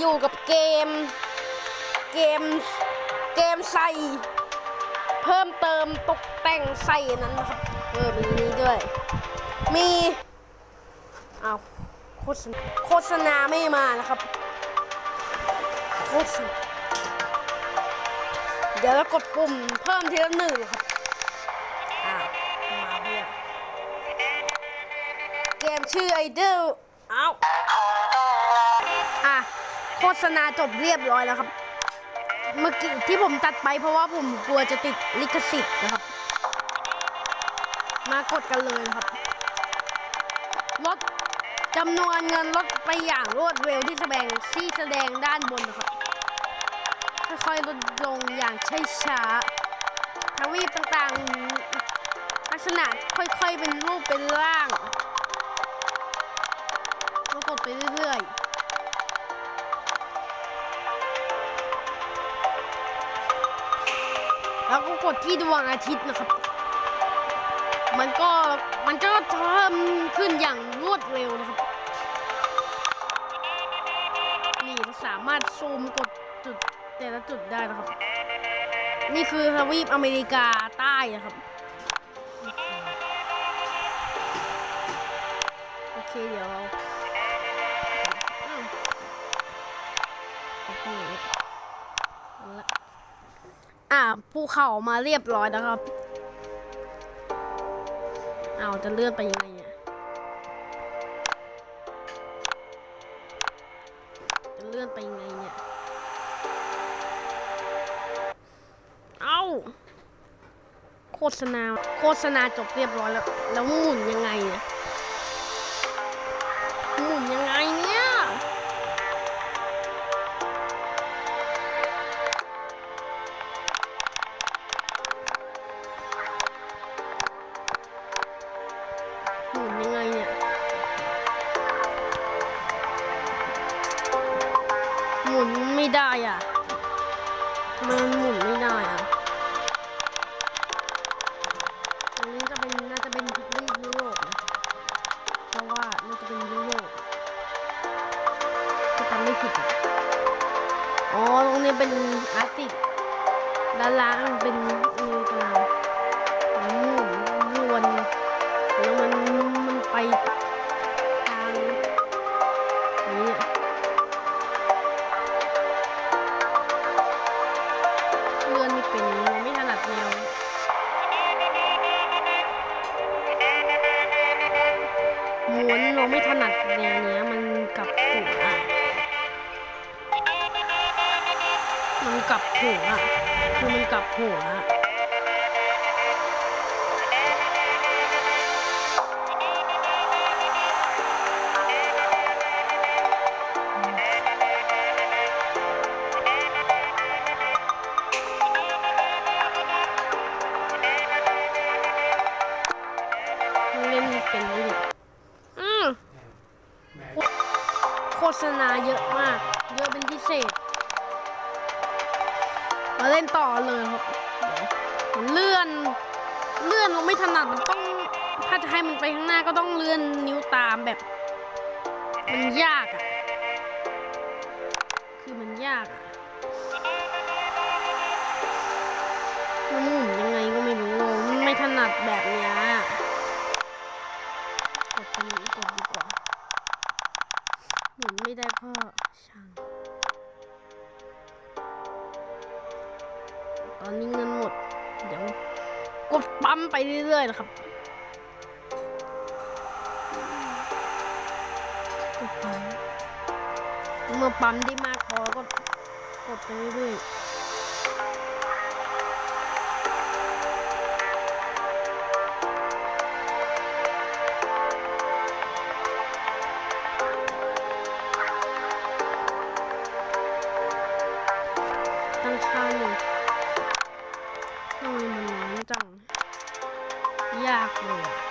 อยู่กับเกม เกม เกมใส่ เพิ่มเติมตกแต่งใส่นั้นนะครับ เออ มีนี้ด้วย มีเอาโฆษณาโฆษณาไม่มานะครับโฆษณาเดี๋ยวเรากดปุ่มเพิ่มทีละหนึ่งครับอ้าวมาเพื่อเกมชื่อไอเดลเอ้าอะ โฆษณาจบเรียบร้อยแล้วครับ เมื่อกี้ที่ผมตัดไปเพราะว่าผมกลัวจะติดลิขสิทธิ์นะครับ มากดกันเลยครับลดจำนวนเงินลดไปอย่างรวดเร็วที่แสดงที่แสดงด้านบนนะครับค่อยๆลดลงอย่างช้าๆทวีปต่างๆ ลักษณะค่อยๆเป็นรูปเป็นร่างก็กดไปเรื่อยๆ แล้วก็กดที่ดวงอาทิตย์นะครับ มันก็มันก็เพิ่มขึ้นอย่างรวดเร็วนะครับ นี่สามารถซูมกดจุดแต่ละจุดได้นะครับ นี่คือทวีปอเมริกาใต้นะครับ โอเคเดี๋ยวเรา ภูเขามาเรียบร้อยนะครับ เอาจะเลื่อนไปยังไงเนี่ยจะเลื่อนไปยังไงเนี่ย เอาโฆษณาโฆษณาจบเรียบร้อยแล้ว แล้วหมุนยังไงเนี่ย ไม่ได้อะมันหมุนไม่ได้อะอันนี้จะเป็นน่าจะเป็นทวีปยุโรปนะเพราะว่าน่าจะเป็นยุโรปถ้าจำไม่ผิดอ๋อตรงนี้เป็นอาร์ติกด้านล่างเป็นอเมริกาแล้วหมุนวนแล้วมันมันไป เลื่อนม่เป็นไม่ถนัดแนวม้วนเราไม่ถนัดแนวเนี้ยมันกลับหัวมันกลับหัวคือมันกลับหัว เล่นเป็นเนี่ยอืมโฆษณาเยอะมาก เยอะเป็นพิเศษ มาเล่นต่อเลยครับเดี๋ยวเลื่อน เลื่อนเราไม่ถนัดมันต้อง ถ้าจะให้มันไปข้างหน้าก็ต้องเลื่อนนิ้วตามแบบ มันยากอะ่ะ คือมันยากอะ่ะมันหมุนยังไงก็ไม่รู้ มันไม่ถนัดแบบเนี้ย ไม่ได้พ่อช่างตอนนี้เงินหมด เดี๋ยวกดปั๊มไปเรื่อยๆนะครับกดปั๊มเมื่อปั๊มได้มากพอก็กดไปเรื่อยๆ ท